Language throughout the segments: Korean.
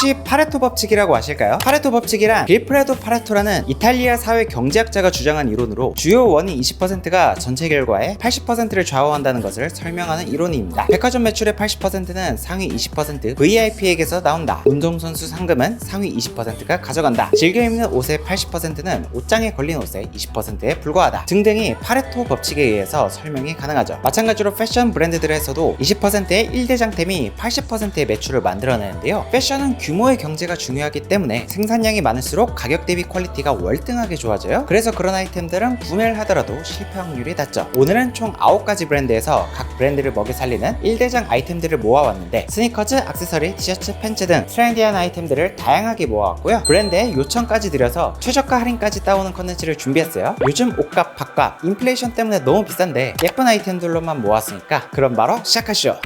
혹시 파레토 법칙이라고 아실까요? 파레토 법칙이란 빌프레도 파레토라는 이탈리아 사회 경제학자가 주장한 이론으로 주요 원인 20%가 전체 결과의 80%를 좌우한다는 것을 설명하는 이론입니다. 백화점 매출의 80%는 상위 20% VIP에게서 나온다. 운동선수 상금은 상위 20%가 가져간다. 즐겨 입는 옷의 80%는 옷장에 걸린 옷의 20%에 불과하다. 등등이 파레토 법칙에 의해서 설명이 가능하죠. 마찬가지로 패션 브랜드들에서도 20%의 1대장템이 80%의 매출을 만들어내는데요. 패션은 규모의 경제가 중요하기 때문에 생산량이 많을수록 가격 대비 퀄리티가 월등하게 좋아져요. 그래서 그런 아이템들은 구매를 하더라도 실패 확률이 낮죠. 오늘은 총 9가지 브랜드에서 각 브랜드를 먹여 살리는 1대장 아이템들을 모아왔는데 스니커즈, 액세서리, 티셔츠, 팬츠 등 트렌디한 아이템들을 다양하게 모아왔고요. 브랜드에 요청까지 드려서 최저가 할인까지 따오는 컨텐츠를 준비했어요. 요즘 옷값, 밥값, 인플레이션 때문에 너무 비싼데 예쁜 아이템들로만 모았으니까 그럼 바로 시작하시죠.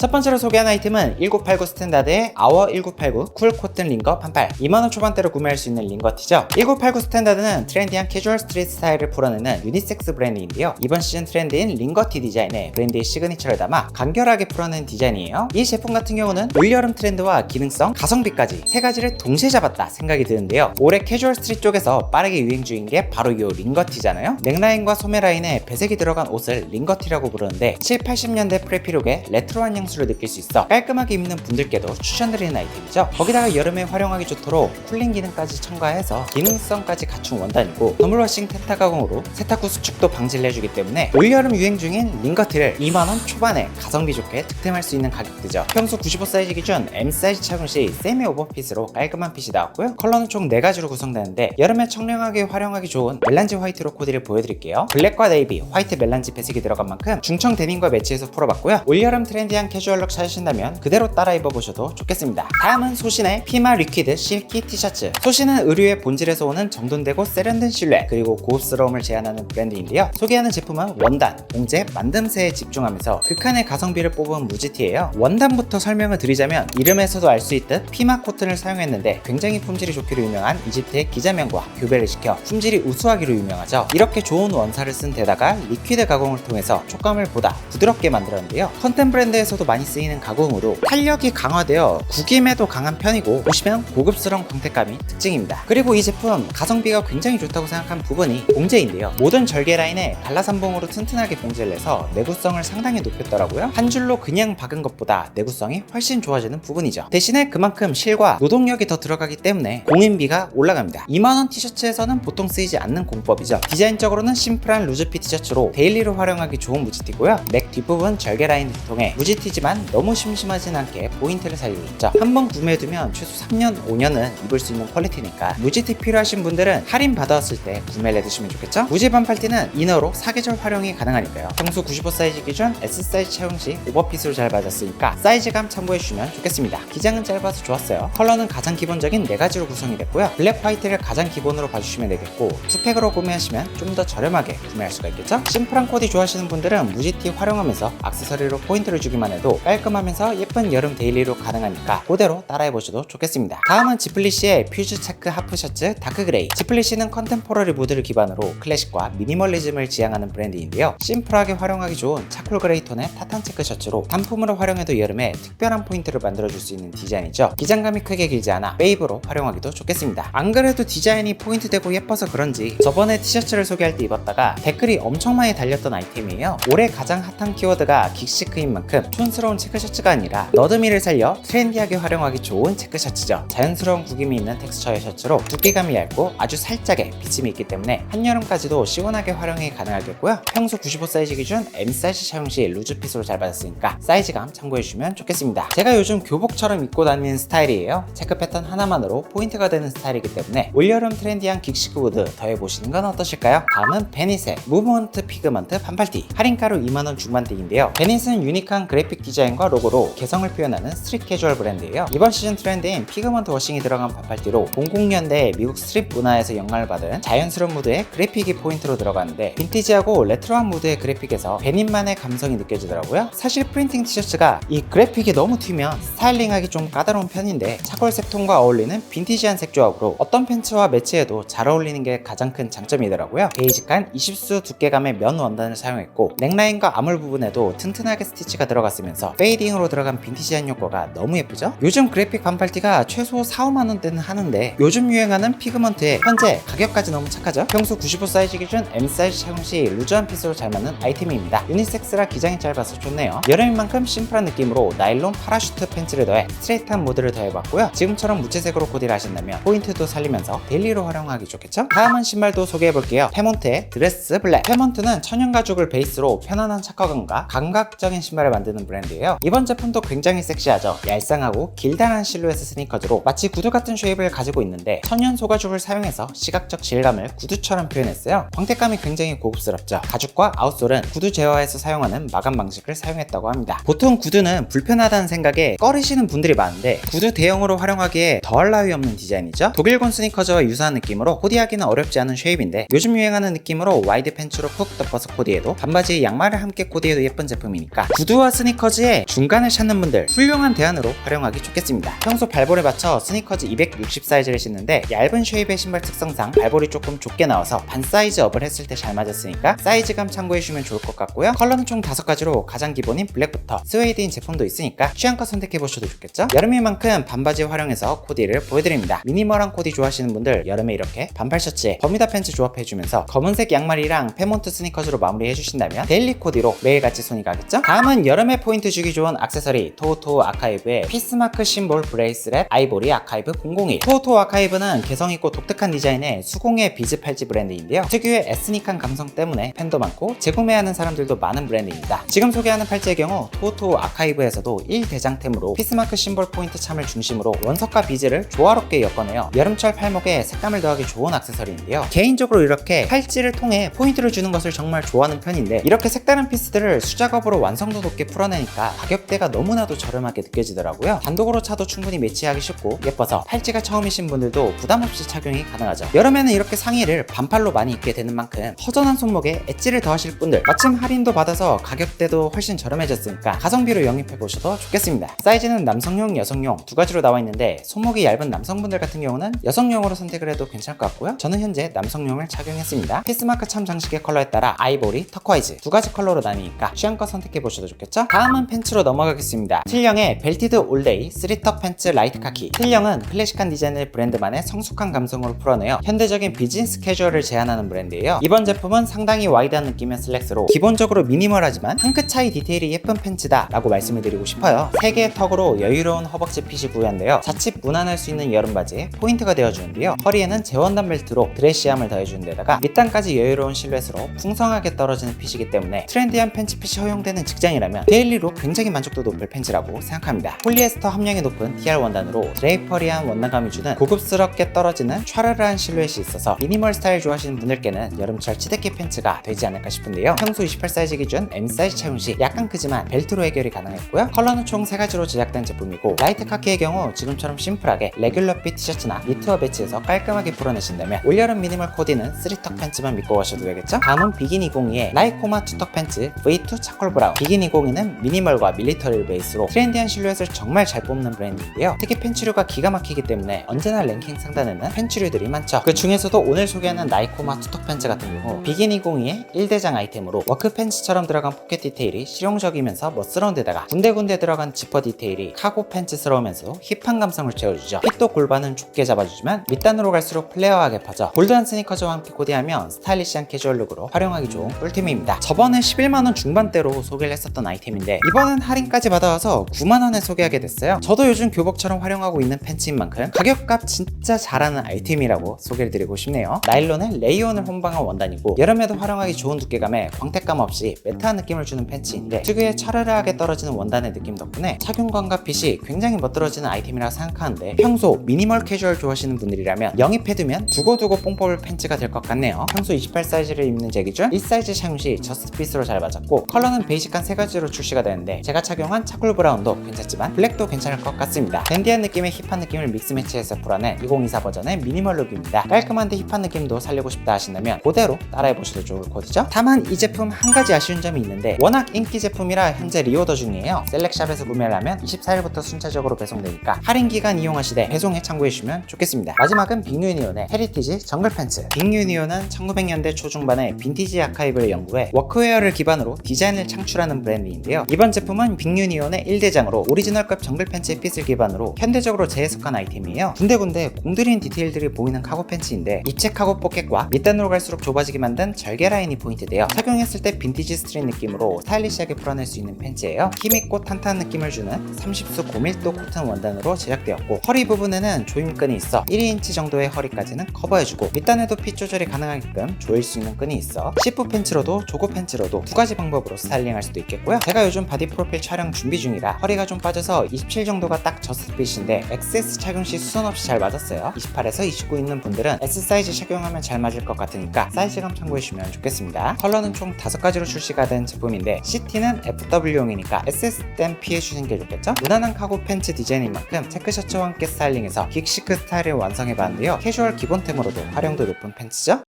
첫 번째로 소개한 아이템은 1989 스탠다드의 아워 1989 쿨 코튼 링거 반팔. 2만원 초반대로 구매할 수 있는 링거티죠. 1989 스탠다드는 트렌디한 캐주얼 스트리트 스타일을 풀어내는 유니섹스 브랜드인데요. 이번 시즌 트렌드인 링거티 디자인에 브랜드의 시그니처를 담아 간결하게 풀어낸 디자인이에요. 이 제품 같은 경우는 올여름 트렌드와 기능성, 가성비까지 세 가지를 동시에 잡았다 생각이 드는데요. 올해 캐주얼 스트릿 쪽에서 빠르게 유행 중인 게 바로 이 링거티잖아요. 넥라인과 소매 라인에 배색이 들어간 옷을 링거티라고 부르는데 7, 80년대 프레피룩의 레트로한 향 수를 느낄 수 있어 깔끔하게 입는 분들께도 추천드리는 아이템이죠. 거기다가 여름에 활용하기 좋도록 쿨링 기능까지 첨가해서 기능성까지 갖춘 원단이고 더블워싱 테타 가공으로 세탁 후 수축도 방지를 해주기 때문에 올여름 유행 중인 링거티를 2만원 초반에 가성비 좋게 득템할 수 있는 가격대죠. 평소 95 사이즈 기준 M 사이즈 착용 시 세미 오버핏으로 깔끔한 핏이 나왔고요. 컬러는 총 4가지로 구성되는데 여름에 청량하게 활용하기 좋은 멜란지 화이트로 코디를 보여드릴게요. 블랙과 네이비, 화이트 멜란지 배색이 들어간 만큼 중청 데님과 매치해서 풀어봤고요. 올여름 트렌디한 캐 주얼룩 찾으신다면 그대로 따라 입어보셔도 좋겠습니다. 다음은 소신의 피마 리퀴드 실키 티셔츠. 소신은 의류의 본질에서 오는 정돈되고 세련된 실루엣 그리고 고급스러움을 제안하는 브랜드인데요. 소개하는 제품은 원단, 봉제, 만듦새에 집중하면서 극한의 가성비를 뽑은 무지티예요. 원단부터 설명을 드리자면 이름에서도 알 수 있듯 피마 코튼을 사용했는데 굉장히 품질이 좋기로 유명한 이집트의 기자면과 교배를 시켜 품질이 우수하기로 유명하죠. 이렇게 좋은 원사를 쓴 데다가 리퀴드 가공을 통해서 촉감을 보다 부드럽게 만들었는데요. 컨템 브랜드에서도 많이 쓰이는 가공으로 탄력이 강화되어 구김에도 강한 편이고 보시면 고급스러운 광택감이 특징입니다. 그리고 이 제품 가성비가 굉장히 좋다고 생각한 부분이 봉제인데요. 모든 절개 라인에 갈라삼봉으로 튼튼하게 봉제를 해서 내구성을 상당히 높였더라고요. 한 줄로 그냥 박은 것보다 내구성이 훨씬 좋아지는 부분이죠. 대신에 그만큼 실과 노동력이 더 들어가기 때문에 공인비가 올라갑니다. 2만원 티셔츠에서는 보통 쓰이지 않는 공법이죠. 디자인적으로는 심플한 루즈핏 티셔츠로 데일리로 활용하기 좋은 무지티고요. 넥 뒷부분 절개 라인을 통해 무지티 지만 너무 심심하진 않게 포인트를 살리고 있죠. 한번 구매해두면 최소 3년, 5년은 입을 수 있는 퀄리티니까 무지티 필요하신 분들은 할인 받아왔을 때 구매를 해두시면 좋겠죠? 무지 반팔티는 이너로 사계절 활용이 가능하니까요. 평소 95 사이즈 기준 S 사이즈 채용 시 오버핏으로 잘 맞았으니까 사이즈감 참고해주시면 좋겠습니다. 기장은 짧아서 좋았어요. 컬러는 가장 기본적인 4가지로 구성이 됐고요. 블랙 화이트를 가장 기본으로 봐주시면 되겠고 투팩으로 구매하시면 좀 더 저렴하게 구매할 수가 있겠죠? 심플한 코디 좋아하시는 분들은 무지티 활용하면서 액세서리로 포인트를 주기만 해도 깔끔하면서 예쁜 여름 데일리로 가능하니까 그대로 따라해보셔도 좋겠습니다. 다음은 지플리시의 퓨즈 체크 하프 셔츠 다크 그레이. 지플리시는 컨템포러리 무드를 기반으로 클래식과 미니멀리즘을 지향하는 브랜드인데요. 심플하게 활용하기 좋은 차콜 그레이 톤의 타탄 체크 셔츠로 단품으로 활용해도 여름에 특별한 포인트를 만들어줄 수 있는 디자인이죠. 기장감이 크게 길지 않아 웨이브로 활용하기도 좋겠습니다. 안 그래도 디자인이 포인트 되고 예뻐서 그런지 저번에 티셔츠를 소개할 때 입었다가 댓글이 엄청 많이 달렸던 아이템이에요. 올해 가장 핫한 키워드가 긱시크인 만큼 촌스러운 체크 셔츠가 아니라 너드미를 살려 트렌디하게 활용하기 좋은 체크 셔츠죠. 자연스러운 구김이 있는 텍스처의 셔츠로 두께감이 얇고 아주 살짝의 비침이 있기 때문에 한여름까지도 시원하게 활용이 가능하겠고요. 평소 95 사이즈 기준 M 사이즈 사용 시 루즈핏으로 잘 받았으니까 사이즈감 참고해주시면 좋겠습니다. 제가 요즘 교복처럼 입고 다니는 스타일이에요. 체크 패턴 하나만으로 포인트가 되는 스타일이기 때문에 올여름 트렌디한 긱시크 우드 더해보시는 건 어떠실까요? 다음은 베닛의 무브먼트 피그먼트 반팔티 할인가로 2만원 중반대인데요. 베닛은 유니크한 그래픽 디자인과 로고로 개성을 표현하는 스트릿 캐주얼 브랜드예요. 이번 시즌 트렌드인 피그먼트 워싱이 들어간 반팔티로 00년대 미국 스트릿 문화에서 영향을 받은 자연스러운 무드의 그래픽이 포인트로 들어가는데 빈티지하고 레트로한 무드의 그래픽에서 베닛만의 감성이 느껴지더라고요. 사실 프린팅 티셔츠가 이 그래픽이 너무 튀면 스타일링하기 좀 까다로운 편인데 차콜색 톤과 어울리는 빈티지한 색 조합으로 어떤 팬츠와 매치해도 잘 어울리는 게 가장 큰 장점이더라고요. 베이직한 20수 두께감의 면 원단을 사용했고 넥라인과 아물 부분에도 튼튼하게 스티치가 들어갔으면서 들어가면서 페이딩으로 들어간 빈티지한 효과가 너무 예쁘죠? 요즘 그래픽 반팔티가 최소 4, 5만원대는 하는데 요즘 유행하는 피그먼트에 현재 가격까지 너무 착하죠? 평소 95 사이즈 기준 M 사이즈 착용 시 루즈한 핏으로 잘 맞는 아이템입니다. 유니섹스라 기장이 짧아서 좋네요. 여름인 만큼 심플한 느낌으로 나일론 파라슈트 팬츠를 더해 스트레이트한 모드를 더해봤고요. 지금처럼 무채색으로 코디를 하신다면 포인트도 살리면서 데일리로 활용하기 좋겠죠? 다음은 신발도 소개해볼게요. 페몬트의 드레스 블랙. 페몬트는 천연 가죽을 베이스로 편안한 착화감과 감각적인 신발을 만드는 브랜드 예요. 이번 제품도 굉장히 섹시하죠. 얄쌍하고 길다란 실루엣 스니커즈로 마치 구두 같은 쉐입을 가지고 있는데 천연 소가죽을 사용해서 시각적 질감을 구두처럼 표현했어요. 광택감이 굉장히 고급스럽죠. 가죽과 아웃솔은 구두 제어에서 사용하는 마감 방식을 사용했다고 합니다. 보통 구두는 불편하다는 생각에 꺼리시는 분들이 많은데 구두 대용으로 활용하기에 더할 나위 없는 디자인이죠. 독일곤 스니커즈와 유사한 느낌으로 코디하기는 어렵지 않은 쉐입인데 요즘 유행하는 느낌으로 와이드 팬츠로 푹 덮어서 코디해도 반바지에 양말을 함께 코디해도 예쁜 제품이니까 구두와 스니커즈의 중간을 찾는 분들 훌륭한 대안으로 활용하기 좋겠습니다. 평소 발볼에 맞춰 스니커즈 260 사이즈를 신는데 얇은 쉐입의 신발 특성상 발볼이 조금 좁게 나와서 반 사이즈 업을 했을 때 잘 맞았으니까 사이즈감 참고해주면 좋을 것 같고요. 컬러는 총 5가지로 가장 기본인 블랙부터 스웨이드인 제품도 있으니까 취향껏 선택해보셔도 좋겠죠? 여름인 만큼 반바지 활용해서 코디를 보여드립니다. 미니멀한 코디 좋아하시는 분들 여름에 이렇게 반팔 셔츠에 버뮤다 팬츠 조합해주면서 검은색 양말이랑 페몬트 스니커즈로 마무리해주신다면 데일리 코디로 매일같이 손이 가겠죠? 다음은 여름에 포인트 주기 좋은 액세서리 토토 아카이브의 피스마크 심볼 브레이스렛 아이보리 아카이브 001 토토 아카이브는 개성있고 독특한 디자인의 수공예 비즈 팔찌 브랜드인데요. 특유의 에스닉한 감성 때문에 팬도 많고 재구매하는 사람들도 많은 브랜드입니다. 지금 소개하는 팔찌의 경우 토토 아카이브에서도 1대장템으로 피스마크 심볼 포인트 참을 중심으로 원석과 비즈를 조화롭게 엮어내요 여름철 팔목에 색감을 더하기 좋은 액세서리인데요. 개인적으로 이렇게 팔찌를 통해 포인트를 주는 것을 정말 좋아하는 편인데 이렇게 색다른 피스들을 수작업으로 완성도 높게 풀어내니까 가격대가 너무나도 저렴하게 느껴지더라고요. 단독으로 차도 충분히 매치하기 쉽고 예뻐서 팔찌가 처음이신 분들도 부담없이 착용이 가능하죠. 여름에는 이렇게 상의를 반팔로 많이 입게 되는 만큼 허전한 손목에 엣지를 더하실 분들 마침 할인도 받아서 가격대도 훨씬 저렴해졌으니까 가성비로 영입해 보셔도 좋겠습니다. 사이즈는 남성용 여성용 두 가지로 나와 있는데 손목이 얇은 남성분들 같은 경우는 여성용으로 선택을 해도 괜찮을 것 같고요. 저는 현재 남성용을 착용했습니다. 피스마크 참 장식의 컬러에 따라 아이보리, 터콰이즈 두 가지 컬러로 나뉘니까 취향껏 선택해 보셔도 좋겠죠? 다음은 팬츠로 넘어가겠습니다. 틸령의 벨티드 올데이 3턱 팬츠 라이트 카키. 틸령은 클래식한 디자인을 브랜드만의 성숙한 감성으로 풀어내어 현대적인 비즈니스 캐주얼을 제안하는 브랜드예요. 이번 제품은 상당히 와이드한 느낌의 슬랙스로 기본적으로 미니멀하지만 한 끗 차이 디테일이 예쁜 팬츠다 라고 말씀을 드리고 싶어요. 3개의 턱으로 여유로운 허벅지 핏이 부여한데요. 자칫 무난할 수 있는 여름 바지에 포인트가 되어주는데요. 허리에는 재원단 벨트로 드레시함을 더해주는 데다가 밑단까지 여유로운 실루엣으로 풍성하게 떨어지는 핏이기 때문에 트렌디한 팬츠 핏이 허용되는 직장이라면 데일리 로 굉장히 만족도 높을 팬츠라고 생각합니다. 폴리에스터 함량이 높은 TR 원단으로 드레이퍼리한 원단감이 주는 고급스럽게 떨어지는 촤르르한 실루엣이 있어서 미니멀 스타일 좋아하시는 분들께는 여름철 치드키 팬츠가 되지 않을까 싶은데요. 평소 28 사이즈 기준 M 사이즈 착용 시 약간 크지만 벨트로 해결이 가능했고요. 컬러는 총 3가지로 제작된 제품이고 라이트 카키의 경우 지금처럼 심플하게 레귤러 핏 티셔츠나 니트와 배치해서 깔끔하게 풀어내신다면 올여름 미니멀 코디는 3턱 팬츠만 믿고 가셔도 되겠죠? 다음은 비기니 02의 라이코마 투턱 팬츠 V2 차콜 브라운. 비기니 02는 미니멀과 밀리터리를 베이스로 트렌디한 실루엣을 정말 잘 뽑는 브랜드인데요. 특히 팬츠류가 기가 막히기 때문에 언제나 랭킹 상단에는 팬츠류들이 많죠. 그 중에서도 오늘 소개하는 라이코마 투턱 팬츠 같은 경우 비기니 02의 1대장 아이템으로 워크 팬츠처럼 들어간 포켓 디테일이 실용적이면서 멋스러운 데다가 군데군데 들어간 지퍼 디테일이 카고 팬츠스러우면서 힙한 감성을 채워주죠. 핏도 골반은 좁게 잡아주지만 밑단으로 갈수록 플레어하게 퍼져 볼드한 스니커즈와 함께 코디하면 스타일리시한 캐주얼 룩으로 활용하기 좋은 꿀템입니다. 저번에 11만원 중반대로 소개를 했었던 아이템인데 이번엔 할인까지 받아와서 9만원에 소개하게 됐어요. 저도 요즘 교복처럼 활용하고 있는 팬츠인 만큼 가격값 진짜 잘하는 아이템이라고 소개를 드리고 싶네요. 나일론은 레이온을 혼방한 원단이고 여름에도 활용하기 좋은 두께감에 광택감 없이 매트한 느낌을 주는 팬츠인데 특유의 차르르하게 떨어지는 원단의 느낌 덕분에 착용감과 핏이 굉장히 멋들어지는 아이템이라고 생각하는데 평소 미니멀 캐주얼 좋아하시는 분들이라면 영입해두면 두고두고 뽕 뽑을 팬츠가 될 것 같네요. 평소 28 사이즈를 입는 제 기준 1사이즈 착용 시 저스트 핏으로 잘 맞았고 컬러는 베이직한 세 가지로 출시가 되 는데 제가 착용한 차콜 브라운도 괜찮지만 블랙도 괜찮을 것 같습니다. 댄디한 느낌의 힙한 느낌을 믹스 매치해서 풀어낸 2024 버전의 미니멀 룩입니다. 깔끔한데 힙한 느낌도 살리고 싶다 하신다면 그대로 따라해보셔도 좋을 코디죠. 다만 이 제품 한 가지 아쉬운 점이 있는데 워낙 인기 제품이라 현재 리오더 중이에요. 셀렉샵에서 구매를 하면 24일부터 순차적으로 배송되니까 할인 기간 이용하시되 배송에 참고해주시면 좋겠습니다. 마지막은 빅유니온의 헤리티지 정글 팬츠. 빅유니온은 1900년대 초중반에 빈티지 아카이브를 연구해 워크웨어를 기반으로 디자인을 창출하는 브랜드인데요 이번 제품은 빅유니온의 1대장으로 오리지널급 정글 팬츠의 핏을 기반으로 현대적으로 재해석한 아이템이에요. 군데군데 공들인 디테일들이 보이는 카고 팬츠인데 입체 카고 포켓과 밑단으로 갈수록 좁아지게 만든 절개 라인이 포인트돼요. 착용했을 때 빈티지 스트릿 느낌으로 스타일리시하게 풀어낼 수 있는 팬츠예요. 힘있고 탄탄한 느낌을 주는 30수 고밀도 코튼 원단으로 제작되었고 허리 부분에는 조임끈이 있어 1인치 정도의 허리까지는 커버해주고 밑단에도 핏 조절이 가능하게끔 조일 수 있는 끈이 있어 시프 팬츠로도 조거 팬츠로도 두 가지 방법으로 스타일링할 수도 있겠고요. 제가 요즘 바디 프로필 촬영 준비 중이라 허리가 좀 빠져서 27 정도가 딱 저스트 핏인데 XS 착용 시 수선 없이 잘 맞았어요. 28에서 29 있는 분들은 S 사이즈 착용하면 잘 맞을 것 같으니까 사이즈감 참고해주시면 좋겠습니다. 컬러는 총 5가지로 출시가 된 제품인데 CT는 FW용이니까 SS 땐 피해주시는 게 좋겠죠? 무난한 카고 팬츠 디자인인 만큼 체크 셔츠와 함께 스타일링해서 긱시크 스타일을 완성해봤는데요. 캐주얼 기본템으로도 활용도 높은 팬츠죠?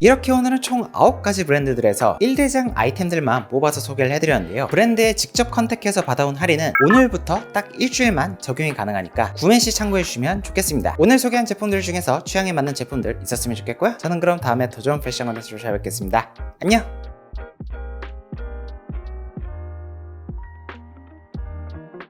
이렇게 오늘은 총 9가지 브랜드들에서 1대장 아이템들만 뽑아서 소개를 해드렸는데요. 브랜드에 직접 컨택해서 받아온 할인은 오늘부터 딱 일주일만 적용이 가능하니까 구매 시 참고해주시면 좋겠습니다. 오늘 소개한 제품들 중에서 취향에 맞는 제품들 있었으면 좋겠고요. 저는 그럼 다음에 더 좋은 패션 컨텐츠로 찾아뵙겠습니다. 안녕!